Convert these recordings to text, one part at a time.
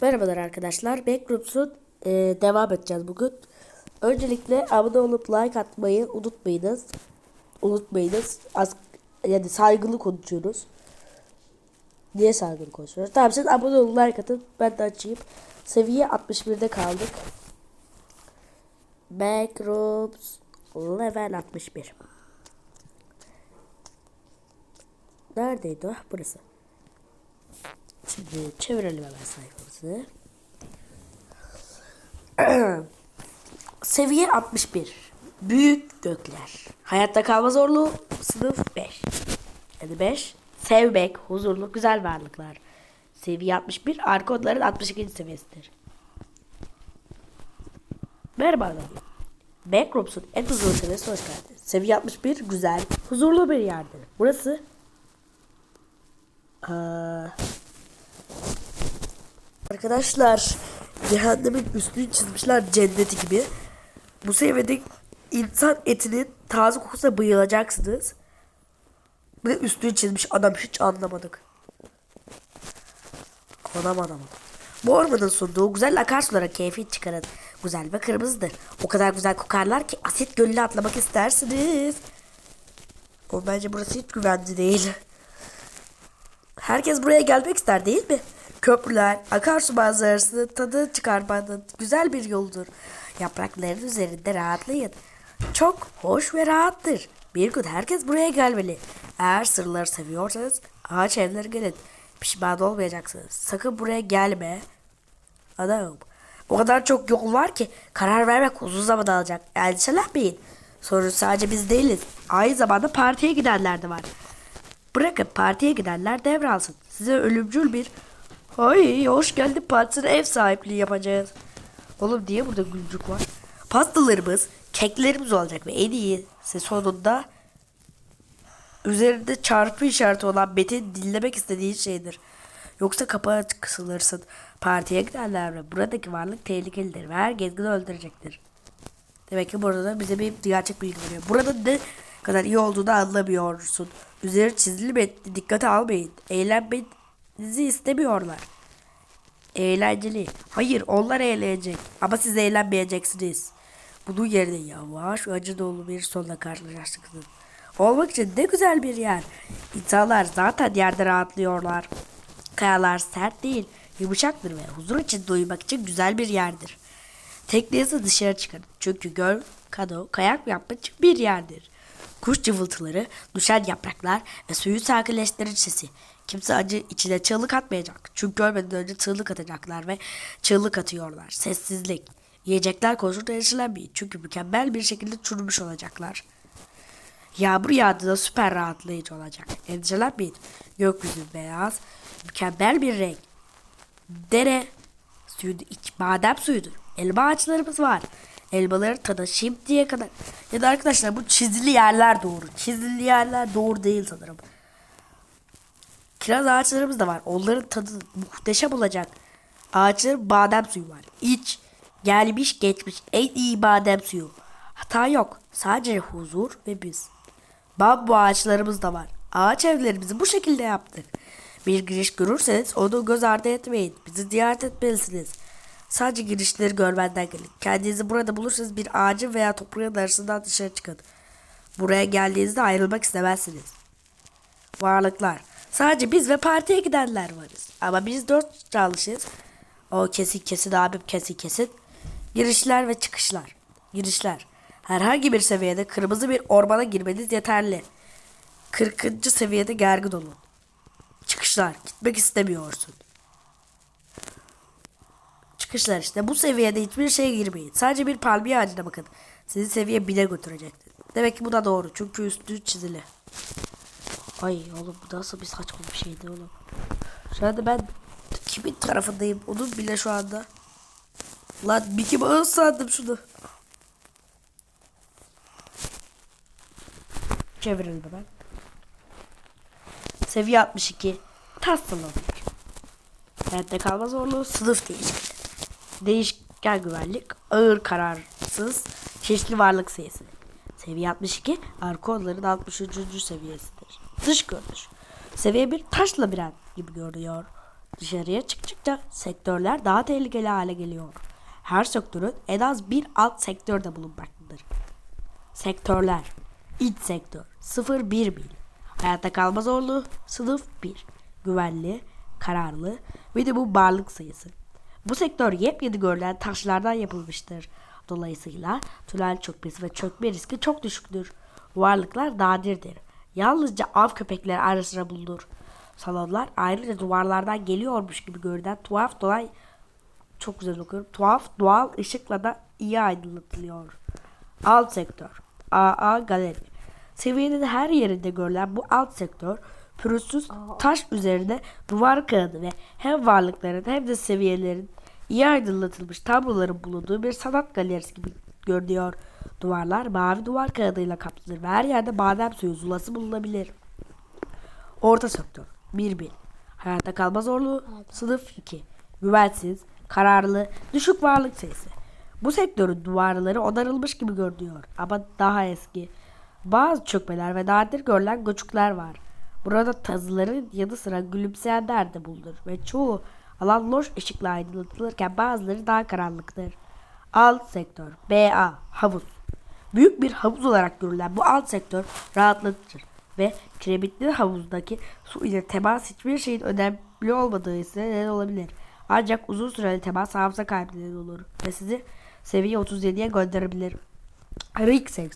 Merhabalar arkadaşlar. Backrooms'un e, devam edeceğiz bugün. Öncelikle abone olup like atmayı unutmayınız. Unutmayınız. Az, yani saygılı konuşuyoruz. Niye saygılı konuşuyoruz? Tamam siz abone olun like atın. Ben de açayım. Seviye 61'de kaldık. Backrooms level 61. Neredeydi o? Burası. Şimdi çevirelim hemen sayfamızı. Seviye 61. Büyük gökler. Hayatta kalma zorluğu sınıf 5. Yani 5. Sevmek, huzurlu, güzel varlıklar. Seviye 61. Arka odaların 62. seviyesidir. Merhaba adam. Backrooms'un en huzurlu seviyesi hoş geldiniz. Seviye 61 güzel, huzurlu bir yerdir. Burası Aa, Arkadaşlar cehennemin üstünü çizmişler cenneti gibi. Bu seviyede insan etinin taze kokusuna bayılacaksınız. De üstünü çizmiş adam hiç anlamadık. Anam anam. Bu ormanın sunduğu güzel akarsulara keyfi çıkarın. Güzel ve kırmızıdır. O kadar güzel kokarlar ki asit gölüne atlamak istersiniz. O bence burası hiç güvenli değil. Herkes buraya gelmek ister değil mi? Köprüler, akarsu manzarasını tadı çıkarmanın güzel bir yoludur. Yaprakların üzerinde rahatlayın. Çok hoş ve rahattır. Bir gün herkes buraya gelmeli. Eğer sırları seviyorsanız ağaç evleri gelin. Pişman olmayacaksınız. Sakın buraya gelme. Adam. O kadar çok yol var ki karar vermek uzun zaman alacak. Endişelenmeyin. Sorun sadece biz değiliz. Aynı zamanda partiye gidenler de var. Bırakın partiye gidenler devralsın. Size ölümcül bir Hay hoş geldin partisine ev sahipliği yapacağız. Oğlum diye burada gülcük var. Pastalarımız, keklerimiz olacak ve en iyisi sonunda üzerinde çarpı işareti olan Bet'in dinlemek istediği şeydir. Yoksa kapı kısılırsın. Partiye gidenler ve buradaki varlık tehlikelidir ve her gezgini öldürecektir. Demek ki burada da bize bir gerçek bilgi veriyor. Burada ne kadar iyi olduğunu anlamıyorsun. Üzeri çizili metni dikkate almayın. Eğlenmenizi istemiyorlar. Eğlenceli. Hayır onlar eğlenecek. Ama siz eğlenmeyeceksiniz. Bunun yerine yavaş acı dolu bir sonla karşılaştıksınız. Olmak için ne güzel bir yer. İnsanlar zaten yerde rahatlıyorlar. Kayalar sert değil, yumuşaktır ve huzur için uyumak için güzel bir yerdir. Teknenizi dışarı çıkarın. Çünkü göl, kano, kayak yapmak için bir yerdir. Kuş cıvıltıları, düşen yapraklar ve suyu sakinleştirir sesi. Kimse acı içine çığlık atmayacak. Çünkü ölmeden önce çığlık atacaklar ve çığlık atıyorlar. Sessizlik. Yiyecekler konusunda endişelenmeyin. Çünkü mükemmel bir şekilde çürümüş olacaklar. Yağmur yağdığında süper rahatlayıcı olacak. Endişelenmeyin. Gökyüzü beyaz, mükemmel bir renk. Dere suyu iç badem suyudur. Elma ağaçlarımız var. Elmaların tadı şimdiye kadar. Ya da arkadaşlar bu çizili yerler doğru. Çizili yerler doğru değil sanırım. Kiraz ağaçlarımız da var. Onların tadı muhteşem olacak. Ağaçların badem suyu var. İç, gelmiş geçmiş en iyi badem suyu. Hata yok. Sadece huzur ve biz. Bambu ağaçlarımız da var. Ağaç evlerimizi bu şekilde yaptık. Bir giriş görürseniz onu göz ardı etmeyin. Bizi ziyaret etmelisiniz. Sadece girişleri görmenden gelin. Kendinizi burada bulursanız bir ağacın veya toprağın arasından dışarı çıkın. Buraya geldiğinizde ayrılmak istemezsiniz. Varlıklar. Sadece biz ve partiye gidenler varız. Ama biz dört çalışız. O kesin kesin abim kesin kesin. Girişler ve çıkışlar. Girişler. Herhangi bir seviyede kırmızı bir ormana girmeniz yeterli. 40. seviyede gergin olun. Çıkışlar. Gitmek istemiyorsun. Çıkışlar işte. Bu seviyede hiçbir şeye girmeyin. Sadece bir palmiye ağacına bakın. Sizi seviye 1'e götürecektir. Demek ki bu da doğru. Çünkü üstü çizili. Ay oğlum bu nasıl bir saçma bir şeydi oğlum. Şu anda ben kimin tarafındayım onun bile şu anda. Lan Mickey Mouse sandım şunu. Çevirelim hemen. Seviye 62. Taslalı oluyor. Hayatta kalma zorluğu sınıf değişikliği. Değişken güvenlik, ağır kararsız, çeşitli varlık sayısı. Seviye 62, arka odaların 63. seviyesidir. Dış görünüş. Seviye 1 taş labirent gibi görünüyor. Dışarıya çıktıkça sektörler daha tehlikeli hale geliyor. Her sektörün en az bir alt sektör de bulunmaktadır. Sektörler İç sektör 0-1 bil. Hayatta kalma zorluğu sınıf 1. Güvenli, kararlı ve de bu varlık sayısı. Bu sektör yepyeni görülen taşlardan yapılmıştır. Dolayısıyla tünel çökmesi ve çökme riski çok düşüktür. Varlıklar nadirdir. Yalnızca av köpekleri ara sıra bulunur. Salonlar ayrıca duvarlardan geliyormuş gibi görünen tuhaf dolay çok güzel okuyorum. Tuhaf doğal ışıkla da iyi aydınlatılıyor. Alt sektör. AA galeri. Seviyenin her yerinde görülen bu alt sektör pürüzsüz taş üzerinde duvar kağıdı ve hem varlıkların hem de seviyelerin iyi aydınlatılmış tabloların bulunduğu bir sanat galerisi gibi görünüyor. Duvarlar mavi duvar kağıdıyla kaplıdır ve her yerde badem suyu zulası bulunabilir. Orta sektör 1-1 Hayatta kalma zorluğu Sınıf 2 Güvensiz, kararlı, düşük varlık sayısı Bu sektörün duvarları onarılmış gibi görünüyor ama daha eski. Bazı çökmeler ve nadir görülen göçükler var. Burada tazıların yanı sıra gülümseyenler de bulunur ve çoğu alan loş ışıkla aydınlatılırken bazıları daha karanlıktır. Alt sektör BA havuz Büyük bir havuz olarak görülen bu alt sektör rahatlatıcı ve kiremitli havuzdaki su ile temas hiçbir şeyin önemli olmadığı ise neden olabilir. Ancak uzun süreli temas hafıza kaybı neden olur ve sizi seviye 37'ye gönderebilir. Rig, sek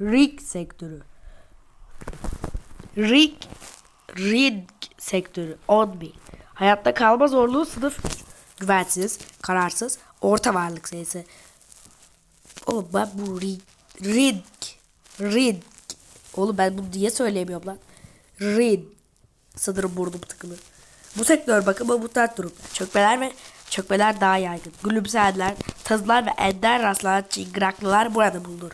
rig sektörü Rig Rig sektörü 10 bin. Hayatta kalma zorluğu sınıf güvensiz, kararsız, orta varlık sayısı. Oğlum ben bu rig, rig, rig. Oğlum ben bunu diye söyleyemiyorum lan. Rig. Sanırım burnum tıkılı. Bu sektör bakımı muhtaç durum. Çökmeler ve çökmeler daha yaygın. Gülümseyenler, tazılar ve ender rastlanan çıngıraklılar burada bulunur.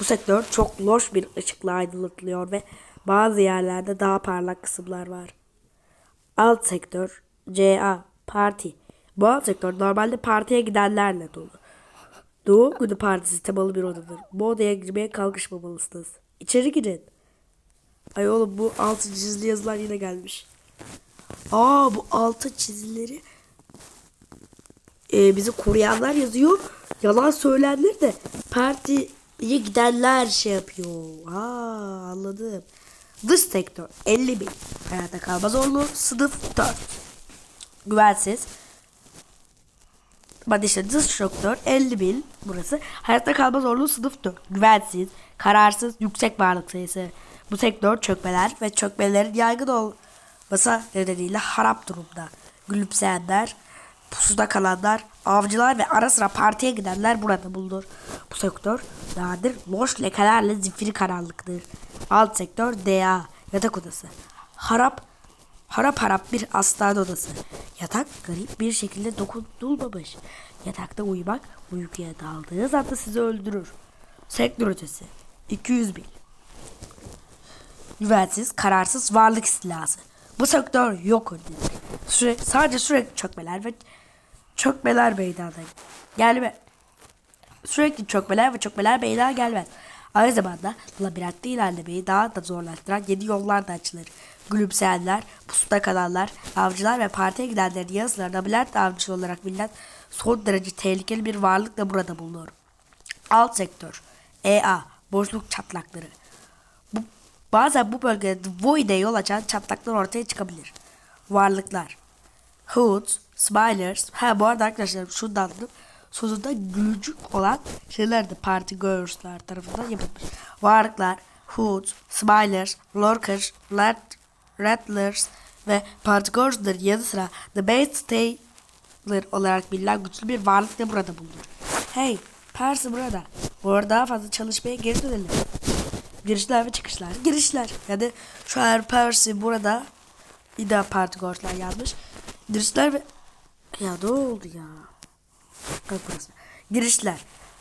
Bu sektör çok loş bir ışıkla aydınlatılıyor ve bazı yerlerde daha parlak kısımlar var. Alt sektör CA parti. Alt sektör normalde partiye gidenlerle dolu. Doğum günü partisi temalı bir odadır. Bu odaya girmeye kalkışmamalısınız. İçeri girin. Ay oğlum bu altı çizili yazılar yine gelmiş. Aa bu altı çizileri e, bizi koruyanlar yazıyor. Yalan söylenir de partiye gidenler şey yapıyor. Ha anladım. Dış sektör 50 bin. Hayata kalma zorluğu sınıf 4. Güvensiz. Bak işte sektör 50 bin burası. Hayatta kalma zorluğu sınıf 4. Güvensiz, kararsız, yüksek varlık sayısı. Bu sektör çökmeler ve çökmelerin yaygın olması nedeniyle harap durumda. Gülümseyenler, pusuda kalanlar, avcılar ve ara sıra partiye gidenler burada bulunur. Bu sektör nadir loş lekelerle zifiri karanlıktır. Alt sektör DA, yatak odası. Harap, harap harap bir hastane odası. Yatak garip bir şekilde dokunulmamış. Yatakta uyumak uykuya daldığınız anda sizi öldürür. Sektör ötesi. 200 bin. Güvensiz, kararsız varlık istilası. Bu sektör yok edilir. Süre, sadece sürekli çökmeler ve çökmeler meydana gelme. Sürekli çökmeler ve çökmeler meydana gelmez. Aynı zamanda labirentte ilerlemeyi daha da zorlaştıran yeni yollar da açılır. Gülümseyenler, pusuda kalanlar, avcılar ve partiye gidenlerin yanı sıra labirent avcısı olarak bilinen son derece tehlikeli bir varlık da burada bulunur. Alt sektör EA boşluk çatlakları. Bu, bazen bu bölgede void'e yol açan çatlaklar ortaya çıkabilir. Varlıklar Hoods, Smilers. Ha bu arada arkadaşlar şunu da. Sonunda gülücük olan şeyler de Party Girls'lar tarafından yapılmış. Varlıklar Hoods, Smilers, Lurkers, Rat, Rattlers ve Party Girls'ların yanı sıra The Base Taylor olarak bilinen güçlü bir varlık da burada bulunur. Hey, Percy burada. Bu arada daha fazla çalışmaya geri dönelim. Girişler ve çıkışlar. Girişler. Yani şu an Percy burada. Party Girls'lar yazmış. Girişler ve... Ya ne oldu ya? Bak burası. Girişler.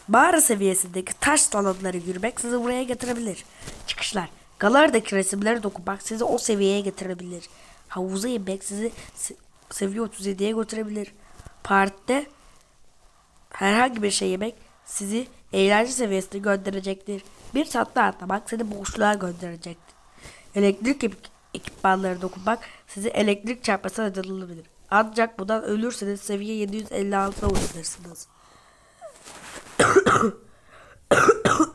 Mağara seviyesindeki taş salonları yürümek sizi buraya getirebilir. Çıkışlar. Galerideki resimleri dokunmak sizi o seviyeye getirebilir. Havuza inmek sizi se seviye 37'ye götürebilir. Partide herhangi bir şey yemek sizi eğlence seviyesine gönderecektir. Bir tatlı atlamak seni boşluğa gönderecektir. Elektrik ekip ekipmanları dokunmak sizi elektrik çarpmasına neden olabilir. Ancak bundan ölürseniz seviye 756'a ulaşırsınız.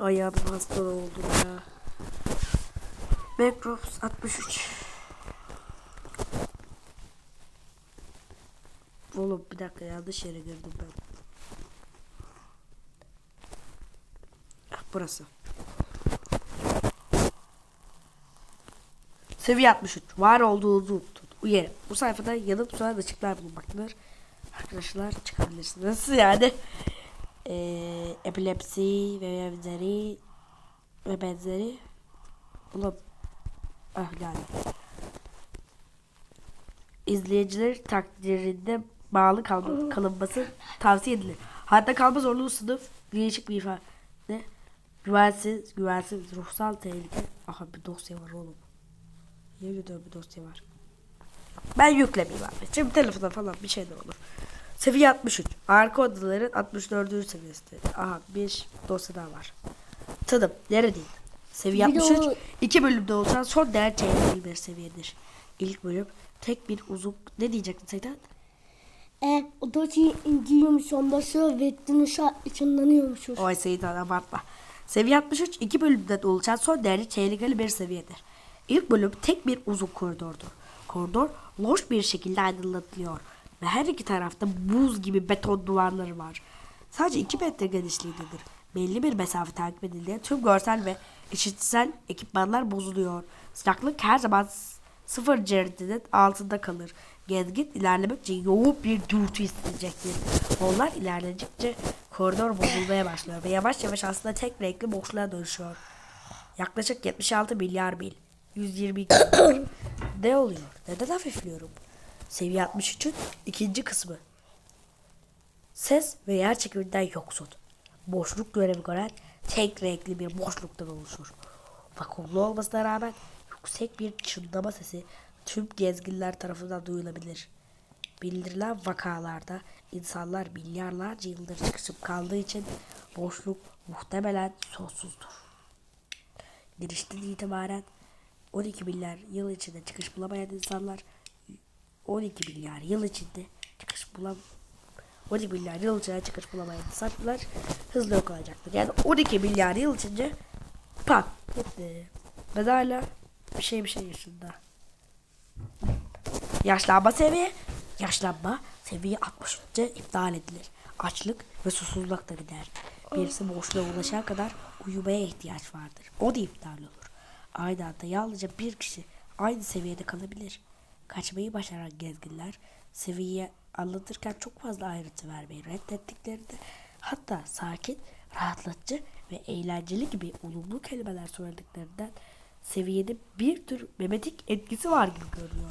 Ayağım hasta oldu ya. Macrops 63. Oğlum bir dakika yanlış yere girdim ben. Ah, burası. Seviye 63. Var olduğunuzu unutun. Uyarı. Bu sayfada yanıp sönen açıklar bulunmaktadır. Arkadaşlar çıkabilirsiniz. Nasıl yani? Ee, epilepsi ve benzeri ve benzeri. Ulan ah yani. İzleyiciler takdirinde bağlı kalma, kalınması tavsiye edilir. Hayatta kalma zorluğu sınıf değişik bir ifade. Güvensiz, güvensiz, ruhsal tehlike. Aha bir dosya var oğlum. Ediyorum bir dosya var. Ben yüklemeyeyim abi. Şimdi telefona falan bir şey de olur. Seviye 63. Arka odaların 64. seviyesi. Aha bir dosya daha var. Tadım. Neredeyim? Seviye Bir de 63. o- iki bölümde oluşan son değer çevrili bir seviyedir. İlk bölüm tek bir uzun... Ne diyecektin Seydan? E, o da indiriyormuş ondan sonra vektini ışınlanıyormuş. Oy Seydan abartma. Seviye 63 iki bölümden oluşan son değerli tehlikeli bir seviyedir. İlk bölüm tek bir uzun koridordur. Koridor loş bir şekilde aydınlatılıyor ve her iki tarafta buz gibi beton duvarları var. Sadece 2 metre genişliğindedir. Belli bir mesafe takip edildiğinde tüm görsel ve işitsel ekipmanlar bozuluyor. Sıcaklık her zaman sıfır derecinin altında kalır. Gezgin ilerlemekçe yoğun bir dürtü hissedecektir. Onlar ilerledikçe koridor bozulmaya başlıyor ve yavaş yavaş aslında tek renkli boşluğa dönüşüyor. Yaklaşık 76 milyar mil. 120 kilometre. ne oluyor? Neden hafifliyorum? Seviye 63'ün ikinci kısmı. Ses ve yer çekiminden yoksun. Boşluk görevi gören tek renkli bir boşluktan oluşur. Vakumlu olmasına rağmen yüksek bir çınlama sesi tüm gezginler tarafından duyulabilir. Bildirilen vakalarda insanlar milyarlarca yıldır çıkışıp kaldığı için boşluk muhtemelen sonsuzdur. Girişten itibaren 12 milyar yıl içinde çıkış bulamayan insanlar 12 milyar yıl içinde çıkış bulam 12 milyar yıl içinde çıkış bulamayan insanlar hızlı yok olacaktır. Yani 12 milyar yıl içinde pat gitti. Ben hala bir şey bir şey yaşında. Yaşlanma seviye yaşlanma seviye 63'te iptal edilir. Açlık ve susuzluk da gider. Birisi boşluğa ulaşana kadar uyumaya ihtiyaç vardır. O da iptal olur. Aynı anda yalnızca bir kişi aynı seviyede kalabilir. Kaçmayı başaran gezginler seviyeyi anlatırken çok fazla ayrıntı vermeyi reddettiklerinde hatta sakin, rahatlatıcı ve eğlenceli gibi olumlu kelimeler söylediklerinden seviyede bir tür memetik etkisi var gibi görünüyor.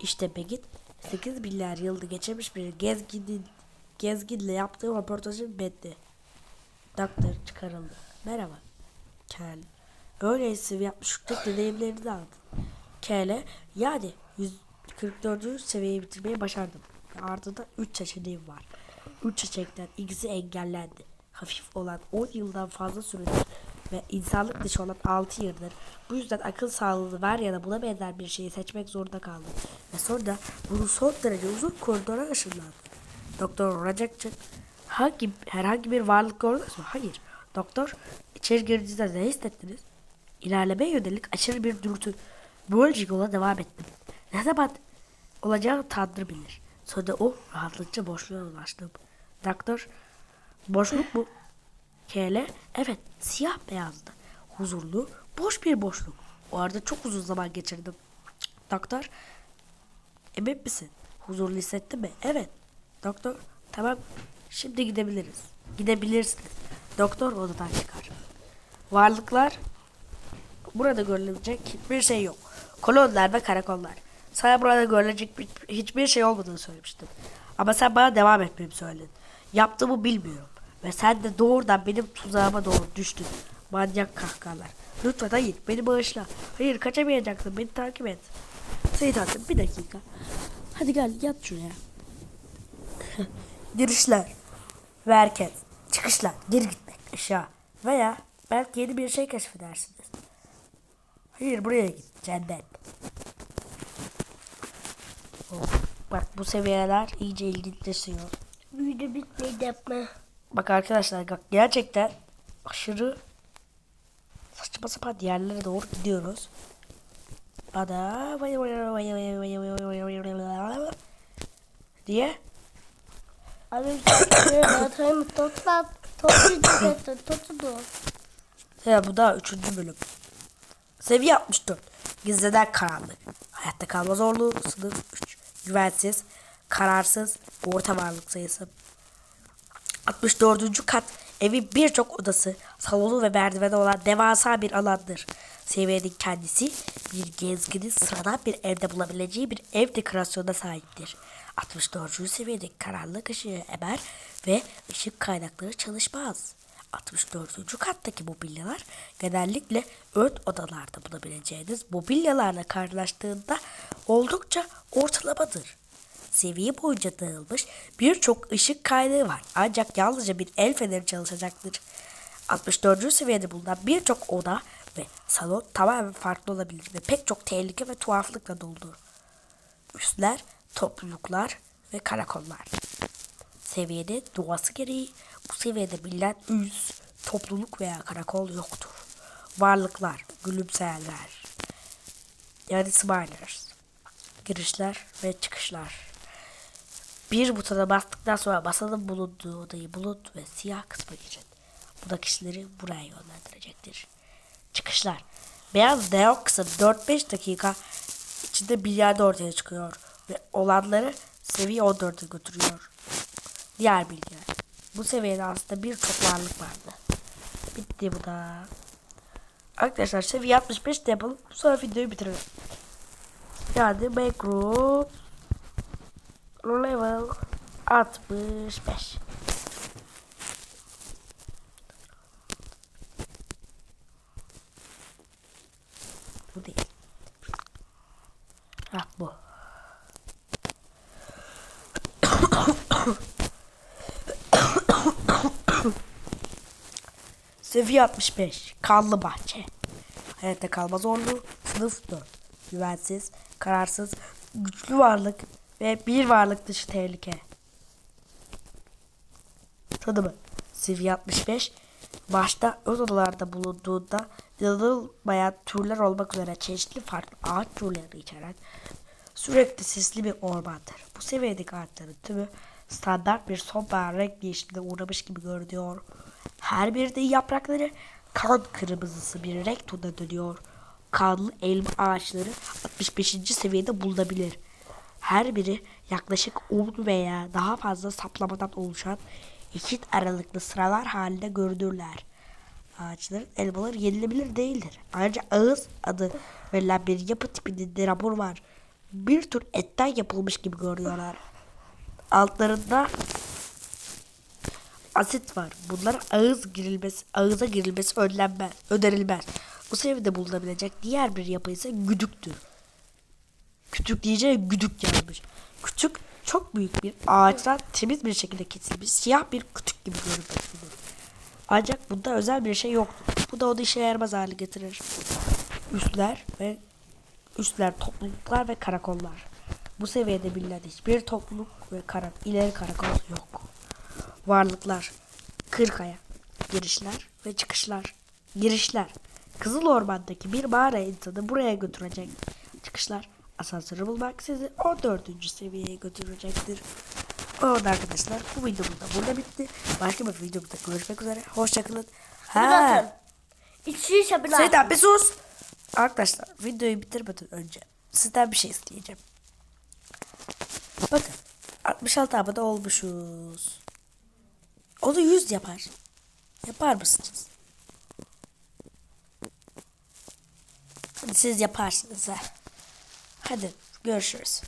İşte Begit 8 milyar yılda geçirmiş bir gezginin gezginle yaptığı röportajın metni. Doktor çıkarıldı. Merhaba. Kel. Öyleyse yapmışlık deneyimlerini de Kel'e yani 144. seviyeyi bitirmeyi başardım. Ardında 3 seçeneğim var. 3 seçenekten ikisi engellendi. Hafif olan 10 yıldan fazla süredir ve insanlık dışı olan 6 yıldır. Bu yüzden akıl sağlığını ver ya da buna benzer bir şeyi seçmek zorunda kaldım. Ve sonra bunu son derece uzun koridora ışınlandı. Doktor Rajacek hangi, herhangi bir varlık gördünüz mü? Hayır. Doktor içeri girdiğinizde ne hissettiniz? İlerlemeye yönelik aşırı bir dürtü. Böylece yola devam ettim. Ne zaman olacağını Tanrı bilir. Sonra o rahatlıkça boşluğa ulaştım. Doktor boşluk mu? Kele evet siyah beyazdı. Huzurlu boş bir boşluk. O arada çok uzun zaman geçirdim. Doktor emin misin? Huzurlu hissettin mi? Evet. Doktor tamam şimdi gidebiliriz. Gidebilirsiniz. Doktor odadan çıkar. Varlıklar burada görülecek hiçbir şey yok. Kolonlar ve karakollar. Sana burada görülecek bir- hiçbir şey olmadığını söylemiştim. Ama sen bana devam etmemi söyledin. Yaptığımı bilmiyorum. Ve sen de doğrudan benim tuzağıma doğru düştün. Manyak kahkahalar. Lütfen hayır beni bağışla. Hayır kaçamayacaksın beni takip et. Seyit Hasan bir dakika. Hadi gel yat şuraya. Girişler ve hareket. Çıkışlar. Geri gitmek aşağı. Veya belki yeni bir şey keşfedersiniz. Hayır buraya git. Cennet. Bak bu seviyeler iyice ilginçleşiyor. Video bitmedi yapma. Bak arkadaşlar bak gerçekten aşırı saçma sapan yerlere doğru gidiyoruz. Ada diye Abi batayım topla toplayacak toplu. ya bu da üçüncü bölüm. Seviye 64. Gizliden karanlık. Hayatta kalma zorluğu sınıf 3. Güvensiz, kararsız, orta varlık sayısı. 64. kat evin birçok odası, salonu ve merdiveni olan devasa bir alandır. Seviyenin kendisi bir gezginin sıradan bir evde bulabileceği bir ev dekorasyonuna sahiptir. 64. seviyede karanlık ışığı emer ve ışık kaynakları çalışmaz. 64. kattaki mobilyalar genellikle ön odalarda bulabileceğiniz mobilyalarla karşılaştığında oldukça ortalamadır. Seviye boyunca dağılmış birçok ışık kaynağı var. Ancak yalnızca bir el feneri çalışacaktır. 64. seviyede bulunan birçok oda ve salon tamamen farklı olabilir ve pek çok tehlike ve tuhaflıkla doludur. Üstler, topluluklar ve karakollar. Seviyede doğası gereği bu seviyede bilinen üs, topluluk veya karakol yoktur. Varlıklar, gülümseyenler, yani smilers, girişler ve çıkışlar. Bir butona bastıktan sonra masanın bulunduğu odayı bulut ve siyah kısma girin. Bu da kişileri buraya yönlendirecektir. Çıkışlar. Beyaz neon kısım 4-5 dakika içinde bir ortaya çıkıyor ve olanları seviye 14'e götürüyor. Diğer bilgiler. Bu seviyede aslında birçok varlık vardı. Bitti bu da. Arkadaşlar seviye 65 de yapalım. Sonra videoyu bitirelim. Yani macro level 65. Bu değil. Ha bu. Seviye 65. Kanlı bahçe. Hayatta kalma zorluğu sınıf 4. Güvensiz, kararsız, güçlü varlık ve bir varlık dışı tehlike. Tanımı. Seviye 65. Başta öz odalarda bulunduğunda yanılmayan türler olmak üzere çeşitli farklı ağaç türleri içeren sürekli sisli bir ormandır. Bu seviyedeki ağaçların tümü standart bir sonbahar renk değişimine uğramış gibi görünüyor. Her birinin yaprakları kan kırmızısı bir renk tonuna dönüyor. Kanlı elma ağaçları 65. seviyede bulunabilir. Her biri yaklaşık 10 veya daha fazla saplamadan oluşan eşit aralıklı sıralar halinde görünürler. Ağaçların elmaları yenilebilir değildir. Ayrıca ağız adı verilen bir yapı tipinde rapor var. Bir tür etten yapılmış gibi görünüyorlar. Altlarında asit var. Bunlar ağız girilmesi, ağıza girilmesi önlenmez, önerilmez. Bu seviyede bulunabilecek diğer bir yapı ise güdüktür. Kütük diyeceği güdük yazmış. Kütük çok büyük bir ağaçtan temiz bir şekilde kesilmiş siyah bir kütük gibi görünmektedir. Ancak bunda özel bir şey yoktur. Bu da onu işe yaramaz hale getirir. Üstler ve üstler topluluklar ve karakollar. Bu seviyede bilinen hiçbir topluluk ve kara, ileri karakol yok. Varlıklar, kırkaya, girişler ve çıkışlar. Girişler, Kızıl Orman'daki bir mağara insanı buraya götürecek. Çıkışlar, asansörü bulmak sizi 14. seviyeye götürecektir. Evet arkadaşlar bu videomuz da burada bitti. Başka bir videomda görüşmek üzere. Hoşçakalın. Ha. İçi şapılar. Seydan bir sus. Arkadaşlar videoyu bitirmeden önce sizden bir şey isteyeceğim. Bakın 66 abone olmuşuz. Onu 100 yapar. Yapar mısınız? Hadi siz yaparsınız ha. Hadi görüşürüz.